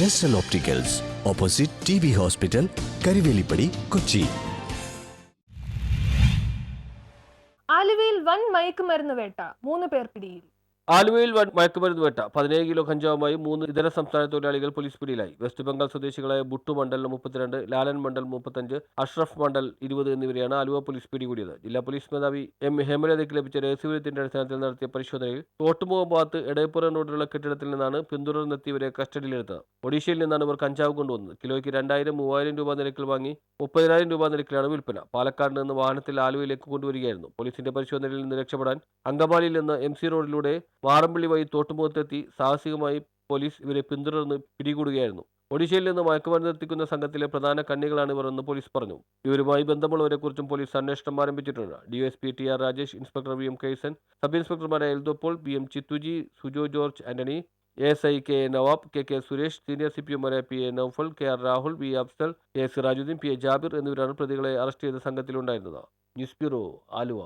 ജസ്റ്റൽ opticals opposite T B hospital Karuvelippady Kochi ആലുവയിൽ വൻ മയക്കുമരുന്ന് വേട്ട. മൂന്ന് പേർ പിടിയിൽ. ആലുവയിൽ മയക്കുമരുന്ന് വേട്ട. പതിനേഴ് കിലോ കഞ്ചാവുമായി മൂന്ന് ഇതര സംസ്ഥാന തൊഴിലാളികൾ പോലീസ് പിടിയിലായി. വെസ്റ്റ് ബംഗാൾ സ്വദേശികളായ ബുട്ടു മണ്ഡൽ മുപ്പത്തിരണ്ട് ലാലൻ മണ്ഡൽ മുപ്പത്തഞ്ച് അഷ്റഫ് മണ്ഡൽ ഇരുപത് എന്നിവരെയാണ് ആലുവ പോലീസ് പിടികൂടിയത്. ജില്ലാ പോലീസ് മേധാവി എം ഹേമലതയ്ക്ക് ലഭിച്ച രഹസ്യവിവരത്തിന്റെ അടിസ്ഥാനത്തിൽ നടത്തിയ പരിശോധനയിൽ തോട്ടുമുഖം ഭാഗത്ത് എടയപ്പുറം റോഡിലുള്ള കെട്ടിടത്തിൽ നിന്നാണ് പിന്തുടർന്നെത്തിയവരെ കസ്റ്റഡിയിലെടുത്തത്. ഒഡീഷയിൽ നിന്നാണ് ഇവർ കഞ്ചാവ് കൊണ്ടുവന്നത്. കിലോയ്ക്ക് രണ്ടായിരം മൂവായിരം രൂപ നിരക്കിൽ വാങ്ങി മുപ്പതിനായിരം രൂപ നിരക്കിലാണ് വിൽപ്പന. പാലക്കാട് നിന്ന് വാഹനത്തിൽ ആലുവയിലേക്ക് കൊണ്ടുവരികയായിരുന്നു. പോലീസിന്റെ പരിശോധനയിൽ നിന്ന് രക്ഷപ്പെടാൻ അങ്കമാലിയിൽ നിന്ന് എം സി റോഡിലൂടെ വാറമ്പള്ളി വഴി തോട്ടുമുഖത്തെത്തി സാഹസികമായി പോലീസ് ഇവരെ പിന്തുടർന്ന് പിടികൂടുകയായിരുന്നു. ഒഡീഷയിൽ നിന്ന് മയക്കുമരുന്ന് എത്തിക്കുന്ന സംഘത്തിലെ പ്രധാന കണ്ണികളാണ് ഇവർ എന്ന് പോലീസ് പറഞ്ഞു. ഇവരുമായി ബന്ധമുള്ളവരെക്കുറിച്ചും പോലീസ് അന്വേഷണം ആരംഭിച്ചിട്ടുണ്ട്. DSP T R Rajesh inspector V M Kaisan sub ഇൻസ്പെക്ടർമാരായ Eldo Paul B M Chithuji Sujo George Antony S I K A Nawab K K Suresh senior C P എമാരായ P A Noufal K R Rahul V Afsal A Sirajuddin P A Jabir എന്നിവരാണ് പ്രതികളെ arrest ചെയ്ത സംഘത്തിലുണ്ടായിരുന്നത്. News bureau Aluva.